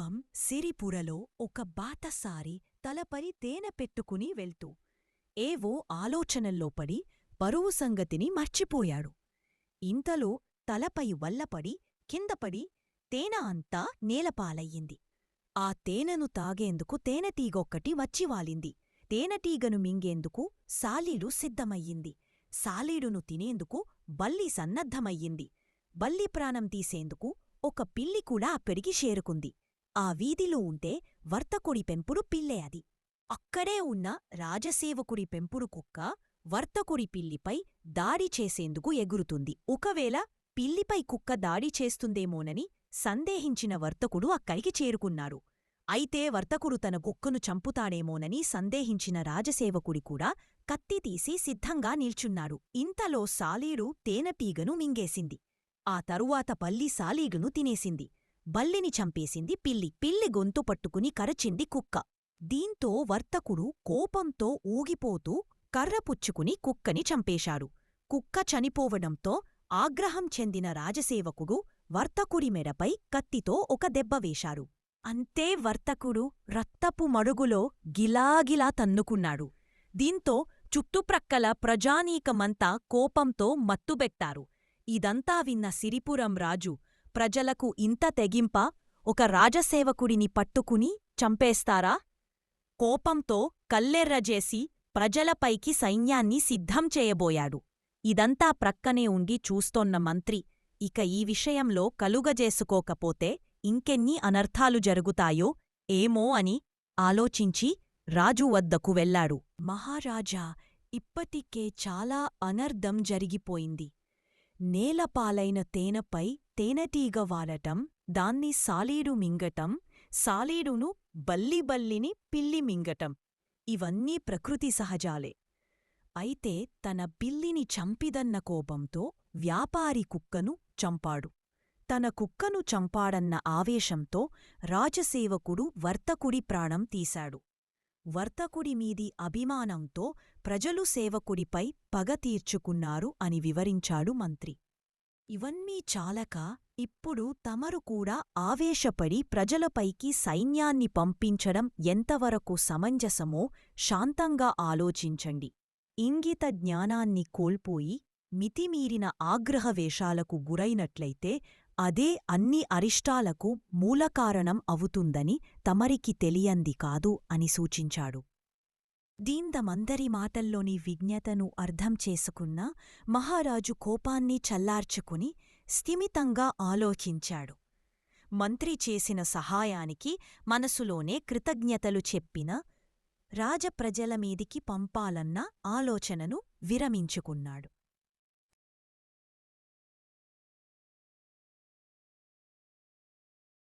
పూర్వం సిరిపురలో ఒక బాటసారి తలపై తేనె పెట్టుకుని వెళ్తూ ఏవో ఆలోచనల్లో పడి పరువు సంగతిని మర్చిపోయాడు. ఇంతలో తలపై వల్లపడి కిందపడి తేనె అంతా నేలపాలయ్యింది. ఆ తేనెను తాగేందుకు తేనెటీగొక్కటి వచ్చివాలింది తేనెటీగను మింగేందుకు సాలీడు సిద్ధమయ్యింది. సాలీడును తినేందుకు బల్లి సన్నద్ధమయ్యింది. బల్లి ప్రాణం తీసేందుకు ఒక పిల్లి కూడా పెరిగి చేరుకుంది. ఆ వీధిలో ఉంటే వర్తకుడి పెంపుడు పిల్లే అది. అక్కడే ఉన్న రాజసేవకుడి పెంపుడు కుక్క వర్తకుడి పిల్లిపై దాడి చేసేందుకు ఎగురుతుంది. ఒకవేళ పిల్లిపై కుక్క దాడి చేస్తుందేమోనని సందేహించిన వర్తకుడు అక్కడికి చేరుకున్నాడు. అయితే వర్తకుడు తన కుక్కను చంపుతాడేమోనని సందేహించిన రాజసేవకుడి కూడా కత్తి తీసి సిద్ధంగా నిల్చున్నాడు. ఇంతలో సాలీడు తేనెపీగను మింగేసింది. ఆ తరువాత పల్లి సాలీగును తినేసింది. బల్లిని చంపేసింది పిల్లి. పిల్లి గొంతు పట్టుకుని కరచింది కుక్క. దీంతో వర్తకుడు కోపంతో ఊగిపోతూ కర్రపుచ్చుకుని కుక్కని చంపేశాడు. కుక్క చనిపోవడంతో ఆగ్రహం చెందిన రాజసేవకుడు వర్తకుడి మెడపై కత్తితో ఒక దెబ్బవేశాడు అంతే వర్తకుడు రక్తపు మడుగులో గిలాగిలా తన్నుకున్నాడు. దీంతో చుట్టుప్రక్కల ప్రజానీకమంతా కోపంతో మత్తుబెట్టారు. ఇదంతా విన్న సిరిపురం రాజు ప్రజలకు ఇంత తెగింప ఒక రాజసేవకుడిని పట్టుకుని చంపేస్తారా? కోపంతో కల్లెర్రజేసి ప్రజలపైకి సైన్యాన్ని సిద్ధం చేయబోయాడు. ఇదంతా ప్రక్కనే ఉండి చూస్తోన్న మంత్రి ఇక ఈ విషయంలో కలుగజేసుకోకపోతే ఇంకెన్ని అనర్థాలు జరుగుతాయో ఏమో అని ఆలోచించి రాజు వద్దకు వెళ్ళాడు మహారాజా ఇప్పటికే చాలా అనర్ధం జరిగిపోయింది. నేలపాలైన తేనెపై తేనెటీగ వాలటం దాన్ని సాలీడు మింగటం సాలీడును బల్లిబల్లిని పిల్లి మింగటం. ఇవన్నీ ప్రకృతి సహజాలే. అయితే తన పిల్లిని చంపిదన్న కోపంతో వ్యాపారి కుక్కను చంపాడు. తన కుక్కను చంపాడన్న ఆవేశంతో రాజసేవకుడు వర్తకుడి ప్రాణం తీశాడు. వర్తకుడి మీది అభిమానంతో ప్రజలు సేవకుడిపై పగ తీర్చుకున్నారు అని వివరించాడు మంత్రి. ఇవన్నీ చాలక ఇప్పుడు తమరు కూడా ఆవేశపడి ప్రజలపైకి సైన్యాన్ని పంపించడం ఎంతవరకు సమంజసమో శాంతంగా ఆలోచించండి. ఇంగిత జ్ఞానాన్ని కోల్పోయి మితిమీరిన ఆగ్రహవేషాలకు గురైనట్లయితే అదే అన్ని అరిష్టాలకు మూలకారణం అవుతుందని తమరికి తెలియంది కాదు అని సూచించాడు. దీందమందరి మాటల్లోని విజ్ఞతను అర్థం చేసుకున్న మహారాజు కోపాన్ని చల్లార్చుకుని స్థిమితంగా ఆలోచించాడు. మంత్రి చేసిన సహాయానికి మనసులోనే కృతజ్ఞతలు చెప్పిన రాజప్రజల మీదికి పంపాలన్న ఆలోచనను విరమించుకున్నాడు.